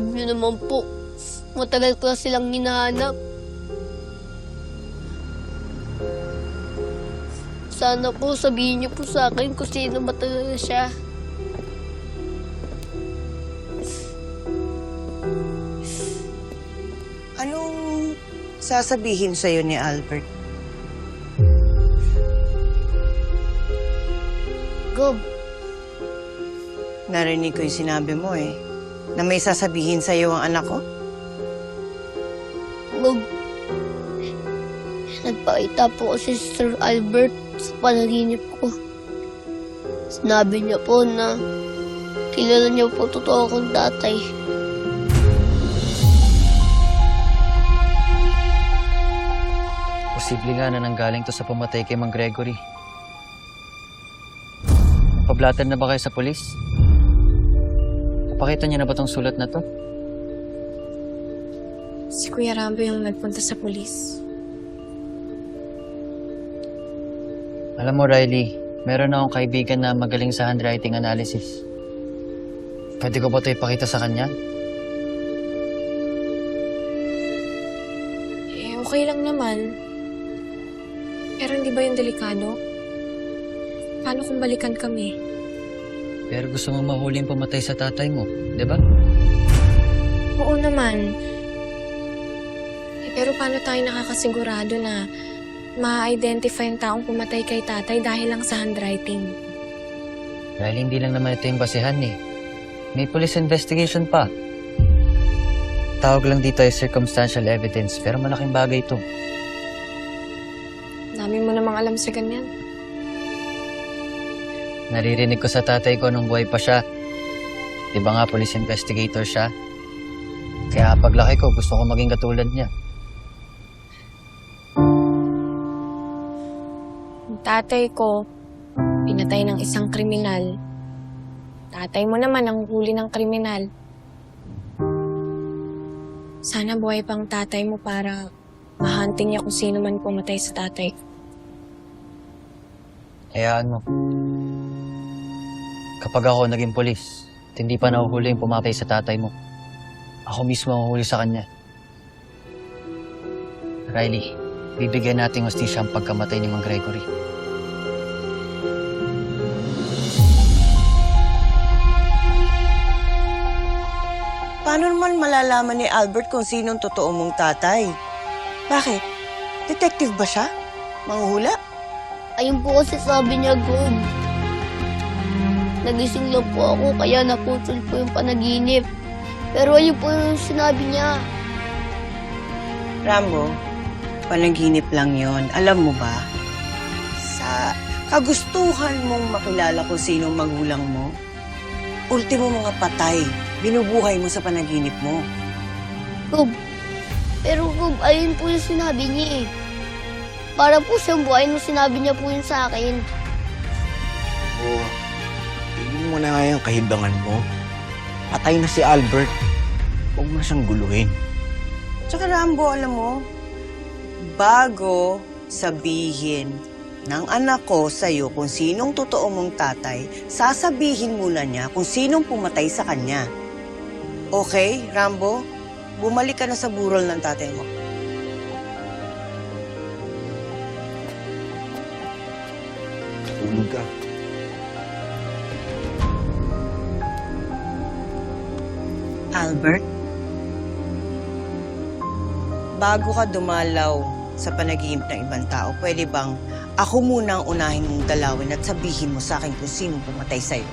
niyo naman po, matagal ko na silang hinahanap. Sana po sabihin niyo po sa akin kung sino ba talaga siya. Anong sasabihin sa'yo ni Albert? Gob, Narinig ko yung sinabi mo eh. Na may sasabihin sa'yo ang anak ko? Gob. Nagpakita po si Sir Albert sa panaginip ko. Sinabi niya po na kilala niya po totoo akong tatay. Posible nga na nanggaling to sa pumatay kay Mang Gregory. Pablatan na ba kayo sa polis? Napakita niyo na ba tong sulat na to? Si Kuya Rambo yung nagpunta sa pulis. Alam mo, Riley, meron akong kaibigan na magaling sa handwriting analysis. Pwede ko ba ito ipakita sa kanya? Eh, okay lang naman. Pero hindi ba yung delikado? Paano kung balikan kami? Pero gusto mong mahuli yung pumatay sa tatay mo, di ba? Oo naman. Eh, pero paano tayo nakakasigurado na ma-identify yung taong pumatay kay tatay dahil lang sa handwriting? Dahil hindi lang naman ito yung basihan eh. May police investigation pa. Tawag lang dito ay circumstantial evidence, pero malaking bagay ito. Dami mo namang alam sa ganyan. Naririnig ko sa tatay ko nung buhay pa siya. Di ba nga police investigator siya? Kaya paglaki ko, gusto ko maging katulad niya. Yung tatay ko, pinatay ng isang kriminal. Tatay mo naman ang huli ng kriminal. Sana buhay pang tatay mo para mahunting niya kung sino man pumatay sa tatay ko. Hayaan mo. Kapag ako naging polis, at hindi pa nahuhuli yung pumatay sa tatay mo. Ako mismo ang huli sa kanya. Riley, bibigyan natin hostisya ang pagkamatay ni Mang Gregory. Paano naman malalaman ni Albert kung sinong totoo mong tatay? Bakit? Detective ba siya? Manguhula? Ayun po kasi sabi niya, Gob. Nagising lang po ako kaya naputol po yung panaginip. Pero ayun po yung sinabi niya. Rambo, panaginip lang yon. Alam mo ba? Sa kagustuhan mong makilala kung sinong magulang mo, ultimo mga patay, binubuhay mo sa panaginip mo. Gob. Pero Gob, ayun po yung sinabi niya eh. Para po siyang buhay nung sinabi niya po yun sa akin. Oo. Tignan mo na nga yung kahibangan mo. Patay na si Albert. Huwag mo na siyang guluhin. Tsaka Rambo, alam mo, bago sabihin ng anak ko sa'yo kung sinong totoo mong tatay, sasabihin muna niya kung sinong pumatay sa kanya. Okay, Rambo? Bumalik ka na sa burol ng tatay mo. Tulog ka. Albert? Bago ka dumalaw sa panaginip ng ibang tao, pwede bang ako muna ang unahin mong dalawin at sabihin mo sa akin kung sinong pumatay sa'yo?